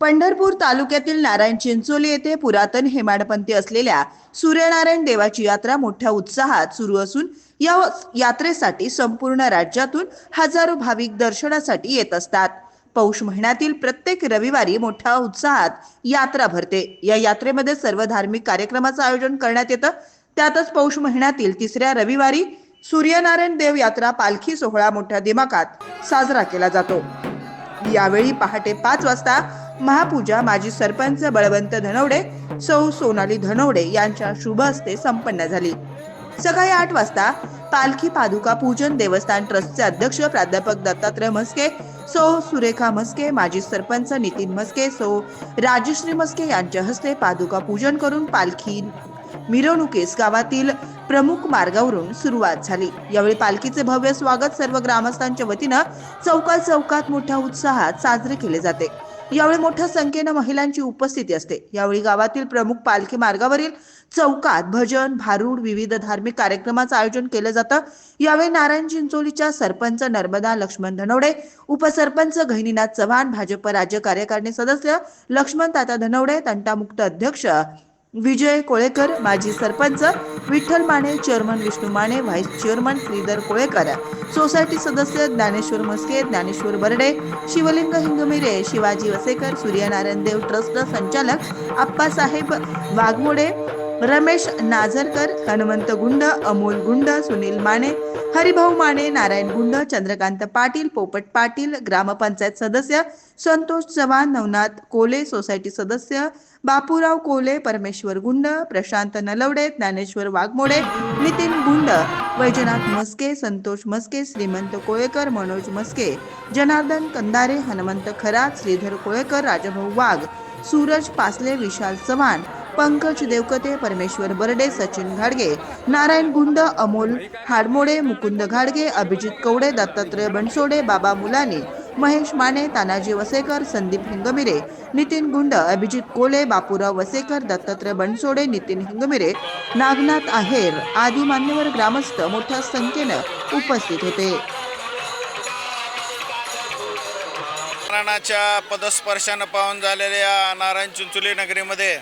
पंढरपूर तालुक्यातील नारायण चिंचोली येथे पुरातन हेमाडपंथी असलेल्या सूर्यनारायण देवाची यात्रा मोठ्या उत्साहात सुरू असून या यात्रेसाठी संपूर्ण राज्यातून हजारो भाविक दर्शनासाठी येत असतात. पौष महिन्यातील प्रत्येक रविवारी मोठ्या उत्साहात यात्रा भरते. या यात्रेमध्ये सर्व धार्मिक कार्यक्रमाचं आयोजन करण्यात येतं. त्यातच पौष महिन्यातील तिसऱ्या रविवारी सूर्यनारायण देव यात्रा पालखी सोहळा मोठ्या दिमाकात साजरा केला जातो. यावेळी पहाटे पाच वाजता महापूजा माजी सरपंच बळवंत धनवडे सौ सोनाली धनवडे यांच्या शुभ हस्ते संपन्न झाली. सकाळी आठ वाजता पालखी पादुका पूजन देवस्थान ट्रस्टचे अध्यक्ष प्राध्यापक दत्तात्रय म्हस्के सौ सुरेखा म्हस्के माजी सरपंच नितीन म्हस्के सौ राजश्री म्हस्के यांच्या हस्ते पादुका पूजन करून पालखी मिरवणुकीस गावातील प्रमुख मार्गावरून सुरुवात झाली. यावेळी पालखीचे भव्य स्वागत सर्व ग्रामस्थांच्या वतीनं चौकात चौकात मोठ्या उत्साहात साजरे केले जाते. यावेळी मोठ्या संख्येनं महिलांची उपस्थिती असते. यावेळी गावातील प्रमुख पालखी मार्गावरील चौकात भजन भारूड विविध धार्मिक कार्यक्रमाचं आयोजन केलं जातं. यावेळी नारायण चिंचोलीच्या सरपंच नर्मदा लक्ष्मण धनवडे उपसरपंच गहिनीनाथ चव्हाण भाजप राज्य कार्यकारिणी सदस्य लक्ष्मण ताता धनवडे तंटामुक्त अध्यक्ष विजय कोळेकर माजी sarpanch Vitthal Mane chairman Vishnu Mane vice chairman Shridhar Kolekar. Society सदस्य ज्ञानेश्वर मस्के ज्ञानेश्वर बर्डे शिवलिंग हिंगमिरे शिवाजी वसेकर सूर्यनारायण देव ट्रस्ट संचालक आप्पासाहेब वाघमोडे रमेश नाझरकर हनुमंत गुंड अमोल गुंड सुनील माने हरिभाऊ माने नारायण गुंड चंद्रकांत पाटील पोपट पाटील ग्रामपंचायत सदस्य संतोष चव्हाण नवनाथ कोले सोसायटी सदस्य बापूराव कोले परमेश्वर गुंड प्रशांत नलवडे ज्ञानेश्वर वाघमोडे नितीन गुंड वैजनाथ मस्के संतोष मस्के श्रीमंत कोळेकर मनोज मस्के जनार्दन कंदारे हनुमंत खरात श्रीधर कोळेकर राजभाऊ वाघ सूरज पासले विशाल चव्हाण पंकज देवकते परमेश्वर बर्डे सचिन घाडगे नारायण गुंड अमोल हाडमोडे मुकुंद घाडगे अभिजित कवडे दत्तात्रय बनसोडे बाबा मुलानी महेश माने तानाजी वसेकर संदीप हिंगमिरे नितीन गुंड अभिजित कोले बापूराव वसेकर दत्तात्रय बनसोडे नितीन हिंगमिरे नागनाथ आहेर आदी मान्यवर ग्रामस्थ मोठ्या संख्येनं उपस्थित होते. नारायणाच्या पदस्पर्शानं पाहून झालेल्या नारायण चिंचोली नगरीमध्ये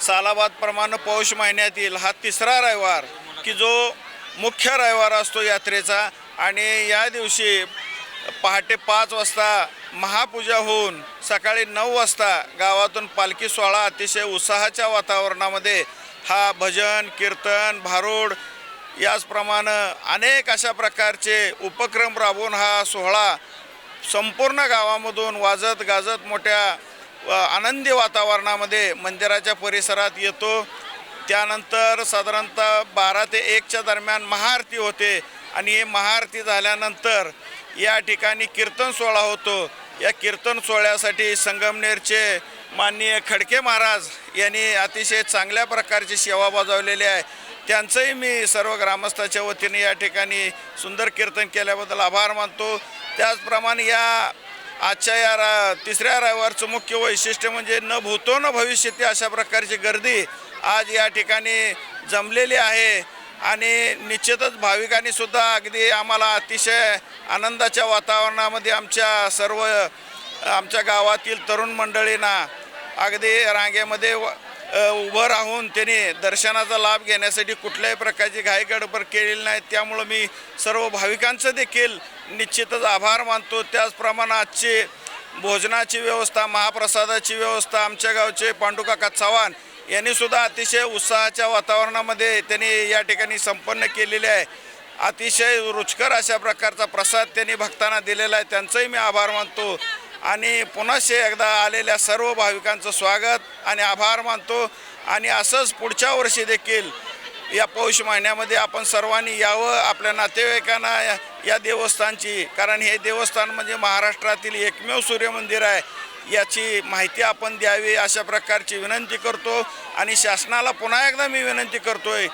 सालाबादप्रमाणे पौष महिन्यातील हा तिसरा रविवार की जो मुख्य रविवार असतो यात्रेचा आणि या दिवशी पहाटे पाच वाजता महापूजा होऊन सकाळी नऊ वाजता गावातून पालखी सोहळा अतिशय उत्साहाच्या वातावरणामध्ये हा भजन कीर्तन भारूड याचप्रमाणे अनेक अशा प्रकारचे उपक्रम राबवून हा सोहळा संपूर्ण गावामधून वाजत गाजत मोठ्या आनंदी वातावरणामध्ये मंदिराच्या परिसरात येतो. त्यानंतर साधारणतः बारा ते एकच्या दरम्यान महाआरती होते आणि हे महाआरती झाल्यानंतर या ठिकाणी कीर्तन सोहळा होतो. या कीर्तन सोहळ्यासाठी संगमनेरचे माननीय खडके महाराज यांनी अतिशय चांगल्या प्रकारची सेवा बजावलेली आहे. त्यांचंही मी सर्व ग्रामस्थाच्या वतीने या ठिकाणी सुंदर कीर्तन केल्याबद्दल आभार मानतो. त्याचप्रमाणे या आजच्या या रा तिसऱ्या रविवारचं मुख्य वैशिष्ट्य म्हणजे न भूतो न भविष्यती अशा प्रकारची गर्दी आज या ठिकाणी जमलेली आहे. आणि निश्चितच भाविकांनी सुद्धा अगदी आम्हाला अतिशय आनंदाच्या वातावरणामध्ये आमच्या सर्व आमच्या गावातील तरुण मंडळींना अगदी रांगेमध्ये व- उभं राहून त्यांनी दर्शनाचा लाभ घेण्यासाठी कुठल्याही प्रकारची घाई गडबड केलेली नाही. त्यामुळं मी सर्व भाविकांचं देखील निश्चितच आभार मानतो. त्याचप्रमाणे आजची भोजनाची व्यवस्था महाप्रसादाची व्यवस्था आमच्या गावचे पांडुकाका चव्हाण यांनीसुद्धा अतिशय उत्साहाच्या वातावरणामध्ये त्यांनी या ठिकाणी संपन्न केलेली आहे. अतिशय रुचकर अशा प्रकारचा प्रसाद त्यांनी भक्तांना दिलेला आहे. त्यांचंही मी आभार मानतो. आणि पुन्हा एकदा आलेल्या सर्व भाविकांचं स्वागत आणि आभार मानतो. आणि असंच पुढच्या वर्षी देखील या पौष महिन्यामध्ये आपण सर्वांनी यावं आपल्या नातेवाईकांना या- देवस्थानची. कारण हे देवस्थान म्हणजे महाराष्ट्रातील एकमेव सूर्यमंदिर आहे. याची माहिती आपण द्यावी अशा प्रकारची विनंती करतो. आणि शासनाला पुन्हा एकदा मी विनंती करतोय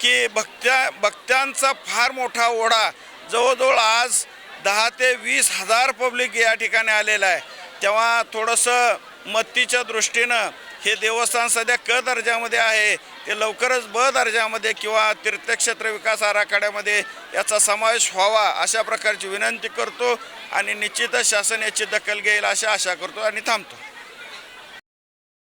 की भक्त्या भक्त्यांचा फार मोठा ओढा. जवळजवळ आज दहा ते वीस हजार पब्लिक या ठिकाणी आलेलं आहे. तेव्हा थोडंसं मत्तीच्या दृष्टीनं हे देवस्थान सध्या क दर्जामध्ये आहे. ते लवकरच ब दर्जामध्ये किंवा तीर्थक्षेत्र विकास आराखड्यामध्ये याचा समावेश व्हावा अशा प्रकारची विनंती करतो आणि निश्चितच शासन याची दखल घेईल अशी आशा करतो आणि थांबतो.